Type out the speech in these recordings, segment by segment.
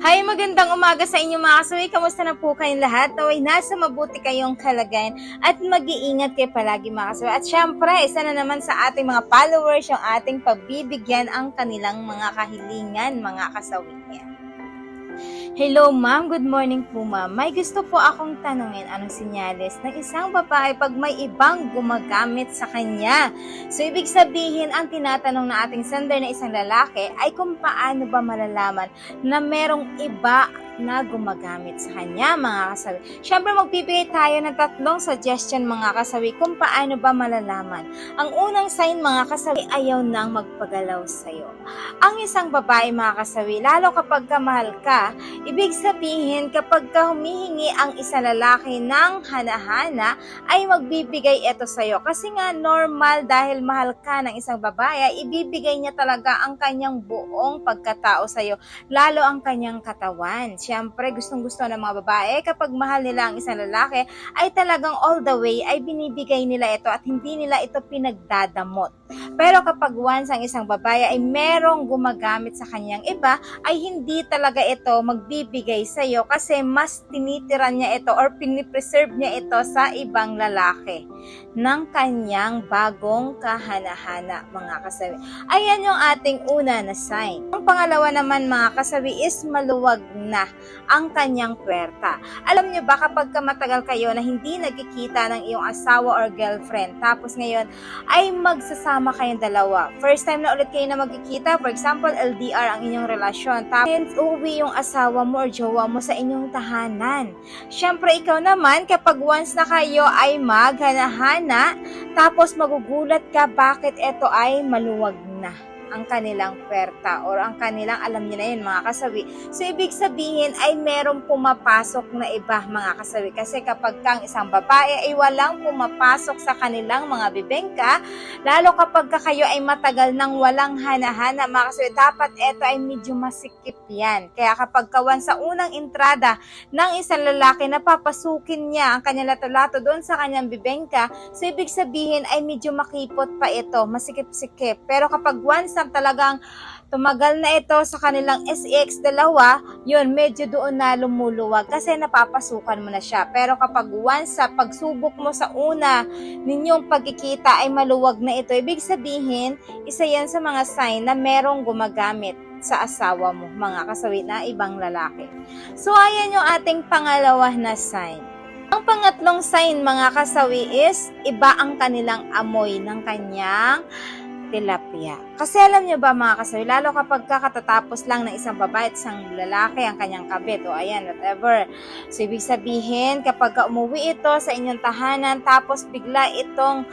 Hi, magandang umaga sa inyo mga kasawi. Kamusta na po kayong lahat? Naway nasa mabuti kayong kalagayan at mag-iingat kayo palagi mga kasawi. At syempre, isa na naman sa ating mga followers yung ating pagbibigyan ang kanilang mga kahilingan mga kasawi. Hello ma'am, good morning po ma'am. May gusto po akong tanungin anong sinyales ng isang babae pag may ibang gumagamit sa kanya. So, ibig sabihin, ang tinatanong na ating sender na isang lalaki ay kung paano ba malalaman na merong iba na gumagamit sa kanya, mga kasawi. Siyempre, magbibigay tayo ng tatlong suggestion, mga kasawi, kung paano ba malalaman. Ang unang sign, mga kasawi, ayaw nang magpagalaw sa'yo. Ang isang babae, mga kasawi, lalo kapag kamahal ka, ibig sabihin, kapag ka humihingi ang isang lalaki ng hanahana, ay magbibigay ito sa'yo. Kasi nga, normal dahil mahal ka ng isang babae, ibibigay niya talaga ang kanyang buong pagkatao sa'yo, lalo ang kanyang katawan. Siyempre, gustong gusto ng mga babae, kapag mahal nila ang isang lalaki, ay talagang all the way ay binibigay nila ito at hindi nila ito pinagdadamot. Pero kapag once ang isang babae ay merong gumagamit sa kanyang iba, ay hindi talaga ito magbibigay sa iyo kasi mas tinitiran niya ito or pinipreserve niya ito sa ibang lalaki ng kanyang bagong kahanahana mga kasawi. Ayan yung ating una na sign. Ang pangalawa naman mga kasawi is maluwag na ang kanyang puwerta. Alam niyo ba kapag ka matagal kayo na hindi nagkikita ng iyong asawa or girlfriend tapos ngayon ay magsasama kayong dalawa. First time na ulit kayo na magkikita, for example, LDR ang inyong relasyon. Tapos uuwi yung asawa mo or jowa mo sa inyong tahanan. Siyempre ikaw naman kapag once na kayo ay maghanahana, tapos magugulat ka bakit ito ay maluwag na ang kanilang perta or ang kanilang alam niyo na yun mga kasawi. So ibig sabihin ay merong pumapasok na iba mga kasawi kasi kapag kang isang babae ay walang pumapasok sa kanilang mga bibengka lalo kapag ka kayo ay matagal nang walang hanahana mga kasawi dapat ito ay medyo masikip yan. Kaya kapag kawan sa unang entrada ng isang lalaki na papasukin niya ang kanyang lato-lato doon sa kanyang bibengka so ibig sabihin ay medyo makipot pa ito, masikip-sikip. Pero kapag once na talagang tumagal na ito sa kanilang SEX dalawa, yun, medyo doon na lumuluwag kasi napapasukan mo na siya. Pero kapag once sa pagsubok mo sa una ninyong pagkikita ay maluwag na ito, ibig sabihin, isa yan sa mga sign na merong gumagamit sa asawa mo, mga kasawi na ibang lalaki. So, ayan yung ating pangalawa na sign. Ang pangatlong sign, mga kasawi, is iba ang kanilang amoy ng kanyang tilapia. Kasi alam niyo ba mga kasawi, lalo kapag kakatatapos lang ng isang babae at isang lalaki ang kanyang kabit o ayan, whatever. So, ibig sabihin, kapag ka umuwi ito sa inyong tahanan, tapos bigla itong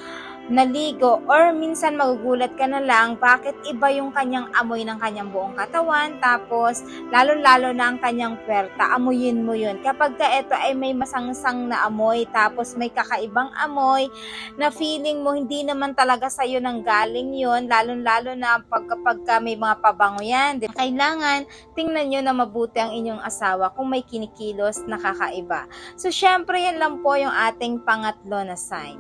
naligo or minsan magugulat ka na lang bakit iba yung kanyang amoy ng kanyang buong katawan tapos lalo-lalo na ang kanyang puwerta amuyin mo yun. Kapag ka ito ay may masangsang na amoy tapos may kakaibang amoy na feeling mo hindi naman talaga sa'yo nang galing yun lalo-lalo na pag kapag ka may mga pabango yan di ba? kailangan tingnan nyo na mabuti ang inyong asawa kung may kinikilos na kakaiba so syempre yan lang po yung ating pangatlo na sign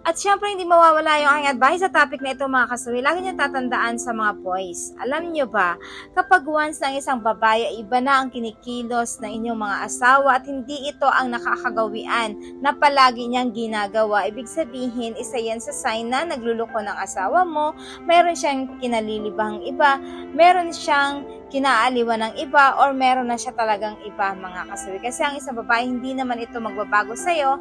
at syempre, hindi mawawala yung aking advice sa topic na ito mga kasawi. Lagi niyo tatandaan sa mga boys. Alam niyo ba, kapag once ng isang babae, iba na ang kinikilos ng inyong mga asawa at hindi ito ang nakakagawian na palagi niyang ginagawa. Ibig sabihin, isa yan sa sign na nagluluko ng asawa mo, meron siyang kinalilibang iba, meron siyang kinaaliwan ng iba or meron na siya talagang iba mga kasawi. Kasi ang isang babae, hindi naman ito magbabago sa'yo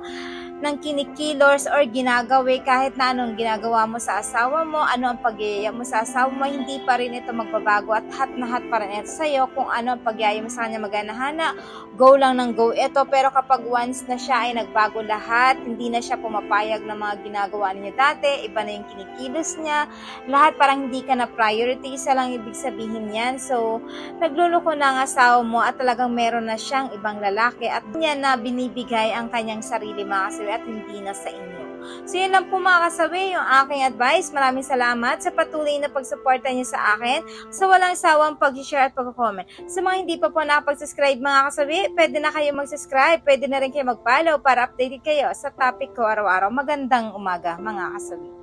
ng kinikilos or ginagawi kahit na anong ginagawa mo sa asawa mo, ano ang pagyaya mo sa asawa mo, hindi pa rin ito magbabago at hat na hat pa rin ito sa'yo kung ano ang pagyaya mo sa kanya maganahana, go lang ng go ito. Pero kapag once na siya ay nagbago lahat, hindi na siya pumapayag ng mga ginagawa niya dati, iba na yung kinikilos niya, lahat parang hindi ka na priority, isa lang ibig sabihin yan. So, nagluluko na ang asawa mo at talagang meron na siyang ibang lalaki at niya na binibigay ang kanyang sarili mga kasawi at hindi na sa inyo. So yun lang po mga kasawi yung aking advice. Maraming salamat sa patuloy na pagsuporta niyo sa akin sa walang sawang pag-share at pag-comment. Sa mga hindi pa po nakapag-subscribe mga kasawi, pwede na kayo mag-subscribe, pwede na rin kayo mag-follow para updated kayo sa topic ko araw-araw. Magandang umaga mga kasawi.